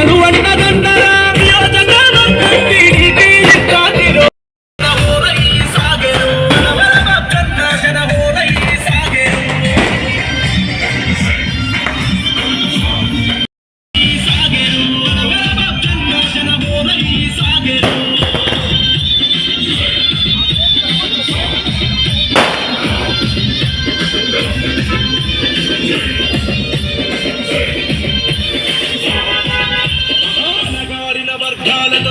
ప్రజలు అన్నదండరా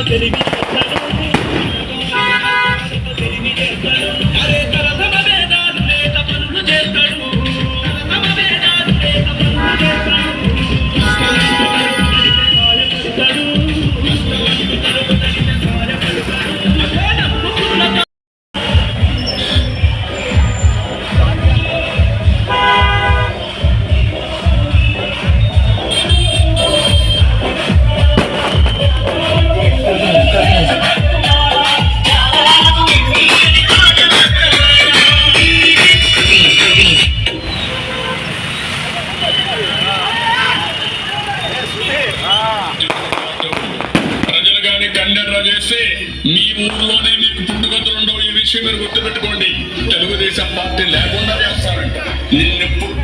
télévision. మీరు గుర్తుపెట్టుకోండి. తెలుగుదేశం పార్టీ లేకుండా చేస్తారంట. నిన్నెప్పుడు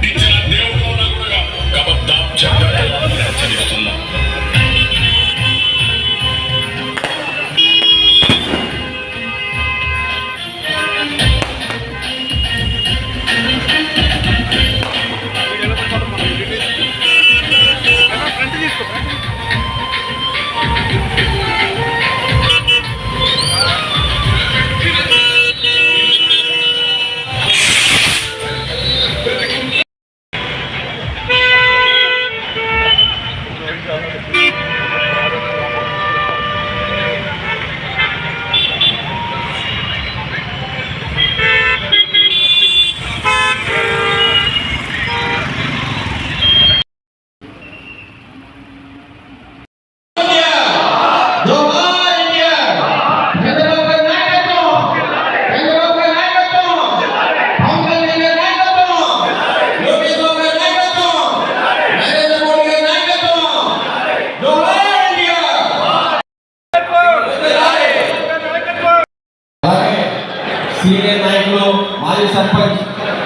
సీనియర్ నాయకులు మాజీ సర్పంచ్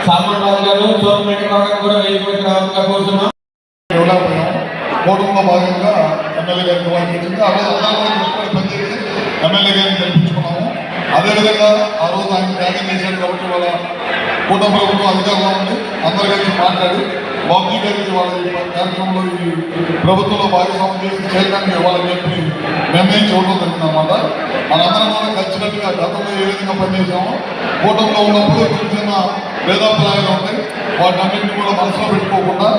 సామాన్ రాజు గారు సోమరెడ్డి గారు కూడా వేదికపైకి రావాలని కోరుతున్నాం. కూటమిలో భాగంగా ఎమ్మెల్యే గారికి వాయించింది ఆ అందరూ కూడా పనిచేసి ఎమ్మెల్యే గారిని అదేవిధంగా ఆ రోజు ఆయన త్యాగం చేశాడు కాబట్టి వాళ్ళ కూటమి ప్రభుత్వం అధికారంలో ఉంది. అందరి కలిసి మాట్లాడి బాబుజీ వాళ్ళ ఈ కార్యక్రమంలో ఈ ప్రభుత్వంలో భాగస్వామ్యం చేసి చేయడానికి ఇవ్వాలని చెప్పి చూడడం జరిగిందన్నమాట మనందరం కూడా కలిసినట్టుగా గతంలో ఏ విధంగా పనిచేసామో కూటమిలో ఉన్నప్పుడు చిన్న చిన్న భేదాభిప్రాయాలు ఉంటాయి. వాటి అన్నింటినీ కూడా మనసులో పెట్టుకోకుండా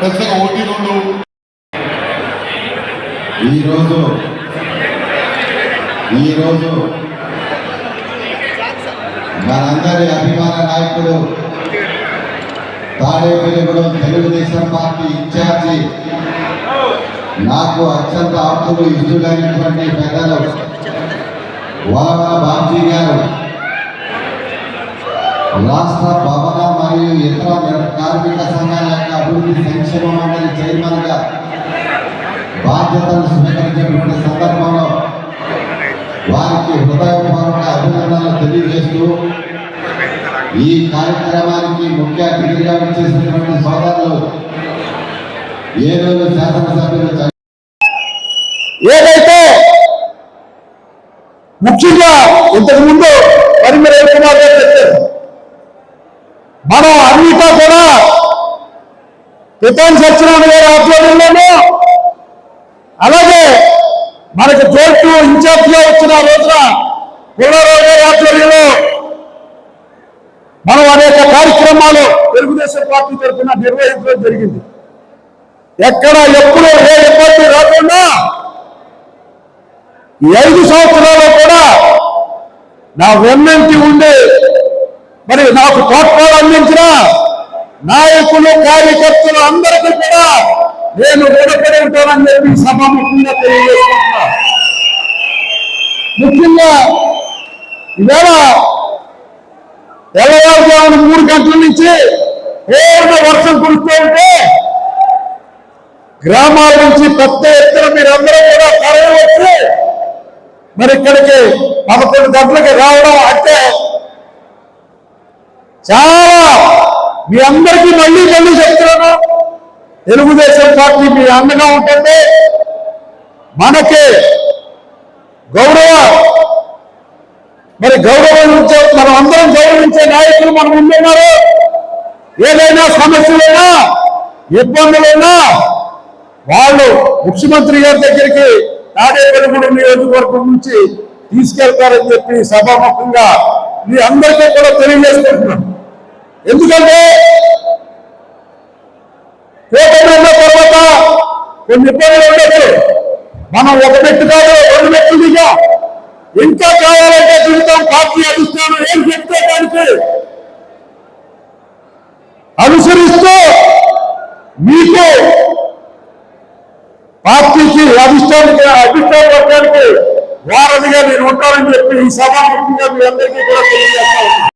ఖచ్చితంగా ఒకటి రెండు ఈరోజు ఈరోజు మనందరి అభిమాన నాయకుడు తాడేపల్లిగూడెం తెలుగుదేశం పార్టీ ఇన్ఛార్జి. నాకు అత్యంత ఆప్తులు ఇష్టమైనటువంటి పెద్దలు వలవ బాబ్జీ గారు. రాష్ట్ర భవన మరియు ఇతర కార్మిక సంఘాల యొక్క అభివృద్ధి సంక్షేమ మండలి చైర్మన్గా బాధ్యతలు స్వీకరించినటువంటి సందర్భంలో వారికి హృదయపూర్వక అభినందనలు తెలియజేస్తూ ఈ కార్యక్రమానికి ముఖ్య అతిథిగా వచ్చేసినటువంటి సోదరులు ఏలూరు శాసనసభ్యులు ఏదైతే ముఖ్యంగా ఇంతకుముందు పరిమిర కుమార్ గారు చెప్పారు మనం అన్నిటా కూడా పితాన్ సత్యనారాయణ గారి ఆధ్వర్యంలోనూ అలాగే మనకు జోటు ఇన్ఛార్జ్గా వచ్చిన రోజున పుల్లారావు గారి ఆధ్వర్యంలో అనేక కార్యక్రమాలు తెలుగుదేశం పార్టీ తరఫున నిర్వహించడం జరిగింది. ఎక్కడ ఎప్పుడు ఏ ఇబ్బంది రాకుండా ఐదు సంవత్సరాల్లో కూడా నా వెన్నంటి ఉండి మరి నాకు తోడ్పాటు అందించిన నాయకులు కార్యకర్తలు అందరికీ కూడా నేను రుణపడి ఉంటానని చెప్పి సభాముఖంగా తెలియజేసుకుంటున్నా. ముఖ్యంగా ఈవేళ తెల్లవారుజామున మూడు గంటల నుంచి పూర్ణ వర్షం కురుస్తూ ఉంటే గ్రామాల నుంచి పెద్ద ఎత్తున మీరందరూ కూడా తరలివచ్చి మరి ఇక్కడికి పదకొండు గంటలకి రావడం అంటే చాలా మీ అందరికీ మళ్ళీ మళ్ళీ చెప్తున్నాను. తెలుగుదేశం పార్టీ మీ అండగా ఉంటుంది మనకి గౌరవ మరి గౌరవం మనం అందరం గౌరవించే నాయకులు మన ముందున్నారు. ఏదైనా సమస్యలైనా ఇబ్బందులైనా వాళ్ళు ముఖ్యమంత్రి గారి దగ్గరికి తాడేపల్లిగూడెం నియోజకవర్గం నుంచి తీసుకెళ్తారని చెప్పి సభాముఖంగా మీ అందరికీ కూడా తెలియజేసుకుంటున్నాను ఎందుకంటే కూటమి తర్వాత కొన్ని ఇబ్బందులు ఉండొచ్చు మనం ఒక మెట్టు కాదు రెండు మెట్లు దిగా ఇంకా కావాలంటే దిగుతాం పార్టీ అధిష్టానం ఏం చెప్తే దానికి అనుసరిస్తూ మీకే పార్టీకి అధిష్టానికి అధిష్టాన వర్గానికి వారధిగా నేను ఉంటానని చెప్పి ఈ సభాముఖంగా మీ అందరికీ కూడా తెలియజేస్తా